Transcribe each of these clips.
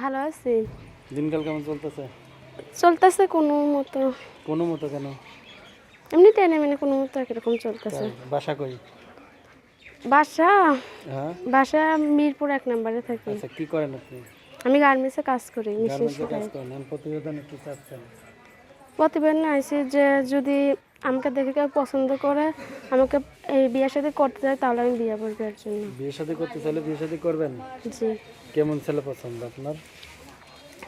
ভালো আছি। দিনকাল কেমন চলতেছে? চলতেছে কোনো মতো। কোনো মতো কেন? এমনি টেনে মেনে কোনো মতো একরকম চলতেছে। বাসা কই? বাসা? হ্যাঁ? বাসা মিরপুর এক নম্বরে থাকি। আচ্ছা কি করেন আপনি? আমি গার্মেন্টসে কাজ করি মেশিন গার্মেন্টসে কাজ করেন প্রতিবেদন একটু চাচ্ছেন। প্রতিবেদন আইসি যে যদি আমাকে দেখে কেউ পছন্দ করে আমাকে এই বিয়ের সাথে করতে চায় তাহলে আমি বিয়ে করব এর জন্য। বিয়ে শাদী করতে চাইলে বিয়ে শাদী করবেন? জি। কেমন ছেলে পছন্দ আপনার?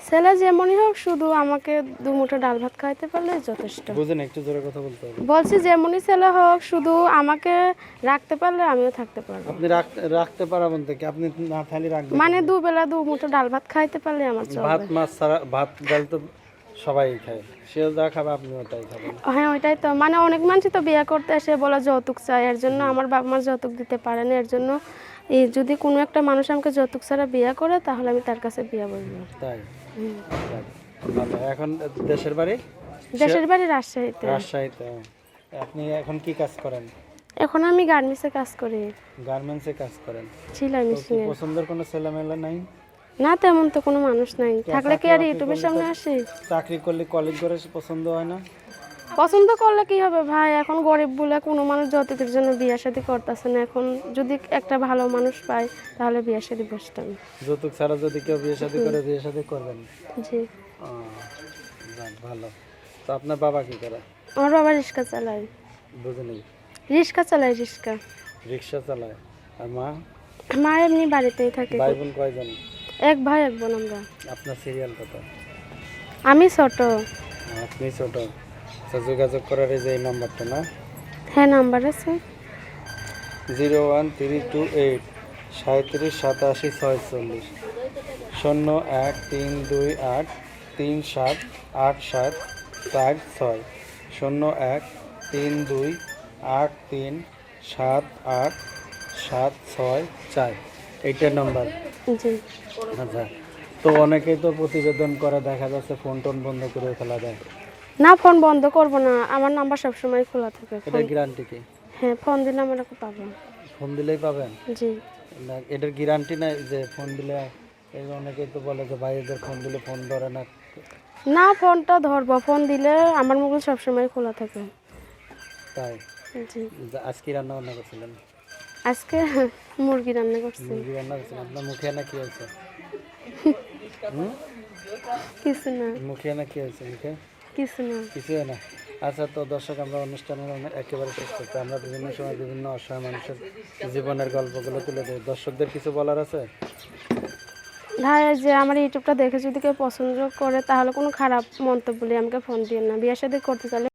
ছেলে যেমনই হোক শুধু আমাকে দু মুঠো ডাল ভাত খাইতে পারলে যথেষ্ট। বুঝেন একটু জোরে কথা বলতে হবে। বলছি যেমনই ছেলে হোক শুধু আমাকে রাখতে পারলে আমিও থাকতে পারব। আপনি রাখ- রাখতে পারবেন থেকে আপনি না থালি রাখবেন মানে দুবেলা দু মুঠো ডাল ভাত খাইতে পারলে আমার চলবে। ভাত মাছ ছাড়া ভাত ডাল তো সবাই খায়। সেও যা খাবে আপনি ওটাই খাবেন। হ্যাঁ ওইটাই তো। মানে অনেক মানুষই তো বিয়ে করতে এসে বলে যৌতুক চাই। এর জন্য আমার বাবা মা যৌতুক দিতে পারে না। এর জন্য এই যদি কোনো একটা মানুষ আমাকে যৌতুক ছাড়া বিয়ে করে তাহলে আমি তার কাছে বিয়ে বলব। তাই। ভালো। এখন দেশের বাড়ি? দেশের বাড়ি রাজশাহীতে। রাজশাহীতে। আপনি এখন কি কাজ করেন? এখন আমি গার্মেন্টসে কাজ করি। গার্মেন্টসে কাজ করেন। মেশিনে। পছন্দের কোনো ছেলেমেলা নাই? না তেমন তো কোনো মানুষ নাই। থাকলে কি আর ইউটিউবের সামনে আসি? চাকরি করলে কলেজ করে পছন্দ হয় না? পছন্দ করলে কি হবে ভাই? এখন গরিব বলে কোনো মানুষ যৌতুকের জন্য বিয়ে শাদি করতেছে না এখন যদি একটা ভালো মানুষ পায় তাহলে বিয়ে শাদি বসতাম। যৌতুক ছাড়া যদি কেউ বিয়ে শাদী করে বিয়ে শাদী করবেন জি। ভালো। তো আপনার বাবা কি করে? আমার বাবা রিক্সা চালায়। বুঝে রিক্সা চালায় রিক্সা। রিক্সা চালায়। আর মা? মা এমনি বাড়িতেই থাকে। ভাই বোন কয়জন? এক ভাই এক বোন আমরা। আপনার সিরিয়াল কত? আমি ছোট। আপনি ছোট। আচ্ছা, যোগাযোগ করার এই যে এই নাম্বারটা না? হ্যাঁ নাম্বার আছে। Zero one three two eight সাঁত্রিশ সাতাশি ছয়চল্লিশ শূন্য এক তিন দুই আট তিন সাত আট সাত চার ছয় শূন্য এক তিন দুই আট তিন সাত আট সাত ছয় চার। এইটার নাম্বার। আচ্ছা তো অনেকেই তো প্রতিবেদন করে দেখা যাচ্ছে ফোন টোন বন্ধ করে ফেলা যায়। না ফোন বন্ধ করব না আমার নাম্বার সব সময় খোলা থাকে এটা গ্যারান্টি কি? হ্যাঁ ফোন দিলে আমরা পাবো। ফোন দিলেই পাবেন? জি। না এটার গ্যারান্টি নাই যে ফোন দিলে এই অনেকেই তো বলে যে ভাই এদের ফোন দিলে ফোন ধরে না। না ফোনটা ধরবো ফোন দিলে আমার মোবাইল সবসময় খোলা থাকে। তাই? জি। আজকে রান্না বান্না করছিলেন? আজকে মুরগি রান্না করছি। মুরগি রান্না করছিলেন আপনার মুখে না কি হয়েছে কিছু না। মুখে না কি হয়েছে মুখে? কিছু না। কিছু না। আচ্ছা তো দর্শক আমরা অনুষ্ঠানের একেবারে শেষ করতে আমরা বিভিন্ন সময় বিভিন্ন অসহায় মানুষের জীবনের গল্পগুলো তুলে দিই দর্শকদের কিছু বলার আছে? ভাই যে আমার ইউটিউবটা দেখে যদি কেউ পছন্দ করে তাহলে কোনো খারাপ মন্তব্য আমাকে ফোন দিয়ে না। বিয়ে সাথে করতে চাইলে